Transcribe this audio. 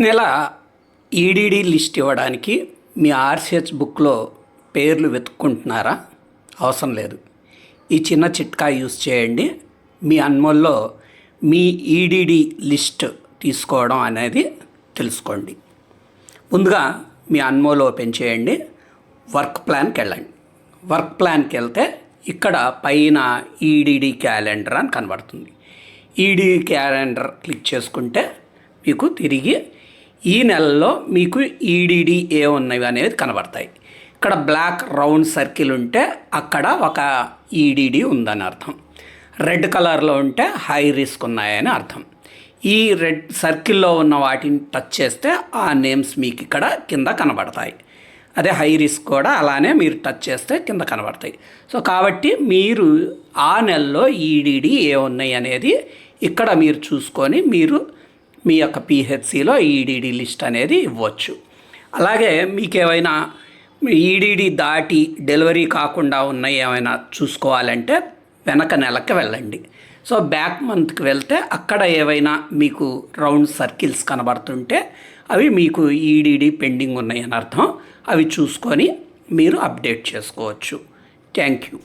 నెల EDD list ఇవ్వడానికి మీ RCH బుక్లో పేర్లు వెతుక్కుంటున్నారా? అవసరం లేదు. ఈ చిన్న చిట్కా యూస్ చేయండి. మీ అన్మోల్లో మీ ఈడీడీ లిస్ట్ తీసుకోవడం అనేది తెలుసుకోండి. ముందుగా మీ అన్మోల్ ఓపెన్ చేయండి. వర్క్ ప్లాన్కి వెళ్ళండి. వర్క్ ప్లాన్కి వెళ్తే ఇక్కడ పైన ఈడీడీ క్యాలెండర్ అని కనబడుతుంది. ఈడీ క్యాలెండర్ క్లిక్ చేసుకుంటే మీకు తిరిగి ఈ నెలలో మీకు ఈడీడీ ఏ ఉన్నవి అనేది కనబడతాయి. ఇక్కడ బ్లాక్ రౌండ్ సర్కిల్ ఉంటే అక్కడ ఒక ఈడిడి ఉందని అర్థం. రెడ్ కలర్లో ఉంటే హై రిస్క్ ఉన్నాయని అర్థం. ఈ రెడ్ సర్కిల్లో ఉన్న వాటిని టచ్ చేస్తే ఆ నేమ్స్ మీకు ఇక్కడ కింద కనబడతాయి. అదే హై రిస్క్ కూడా అలానే మీరు టచ్ చేస్తే కింద కనబడతాయి. సో కాబట్టి మీరు ఆ నెలలో ఈడీడీ ఏ ఉన్నాయి అనేది ఇక్కడ మీరు చూసుకొని మీరు మీ యొక్క పిహెచ్సిలో ఈడీడీ లిస్ట్ అనేది ఇవ్వచ్చు. అలాగే మీకు ఏమైనా ఈడీడీ దాటి డెలివరీ కాకుండా ఉన్నాయి ఏమైనా చూసుకోవాలంటే వెనక నెలకి వెళ్ళండి. సో బ్యాక్ మంత్కి వెళ్తే అక్కడ ఏవైనా మీకు రౌండ్ సర్కిల్స్ కనబడుతుంటే అవి మీకు ఈడీడీ పెండింగ్ ఉన్నాయని అర్థం. అవి చూసుకొని మీరు అప్డేట్ చేసుకోవచ్చు. Thank you.